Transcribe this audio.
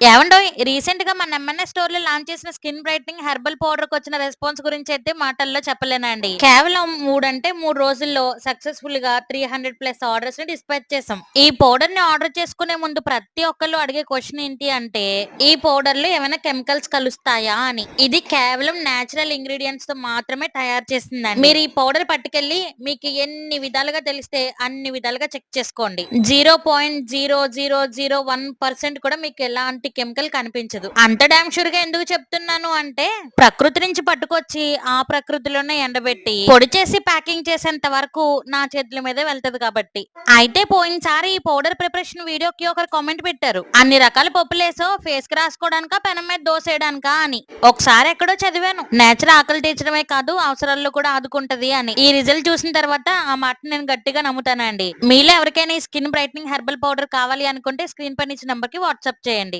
ఏమండో రీసెంట్గా మన ఎంఎన్ఎస్ స్టోర్లో లాంచ్ చేసిన స్కిన్ బ్రైట్నింగ్ హెర్బల్ పౌడర్కు వచ్చిన రెస్పాన్స్ గురించి అయితే మాటల్లో చెప్పలేనండి. కేవలం మూడంటే మూడు రోజుల్లో సక్సెస్ఫుల్గా త్రీ హండ్రెడ్ ప్లస్ ఆర్డర్స్ని డిస్పాచ్ చేసాం. ఈ పౌడర్ని ఆర్డర్ చేసుకునే ముందు ప్రతి ఒక్కళ్ళు అడిగే క్వశ్చన్ ఏంటి అంటే ఈ పౌడర్లో ఏమైనా కెమికల్స్ కలుస్తాయా అని. ఇది కేవలం నేచురల్ ఇంగ్రీడియంట్స్తో మాత్రమే తయారు చేసిందండి మీరు ఈ పౌడర్ పట్టుకెళ్ళి మీకు ఎన్ని విధాలుగా తెలిస్తే అన్ని విధాలుగా చెక్ చేసుకోండి. Zero point zero zero zero one percent కూడా మీకు ఎలాంటి కెమికల్ కనిపించదు. అంత డామ్ షూర్గా ఎందుకు చెప్తున్నాను అంటే ప్రకృతి నుంచి పట్టుకొచ్చి ఆ ప్రకృతిలోనే ఎండబెట్టి పొడి చేసి ప్యాకింగ్ చేసేంత వరకు నా చేతుల మీద వెళ్తది కాబట్టి. అయితే పోయినసారి ఈ పౌడర్ ప్రిపరేషన్ వీడియోకి ఒకరు కామెంట్ పెట్టారు. అన్ని రకాల పప్పులేసో ఫేస్కి రాసుకోవడానిక పెనం మీద దోసేయడానికా అని. ఒకసారి ఎక్కడో చదివాను. నేచర్ ఆకలి తీర్చడమే కాదు అవసరాల్లో కూడా ఆదుకుంటది అని. ఈ రిజల్ట్ చూసిన తర్వాత ఆ మాట నేను గట్టిగా నమ్ముతానండి. మీలో ఎవరికైనా ఈ స్కిన్ బ్రైట్నింగ్ హెర్బల్ పౌడర్ కావాలి అనుకుంటే స్క్రీన్ పై నుంచి నంబర్కి వాట్సాప్ చేయండి.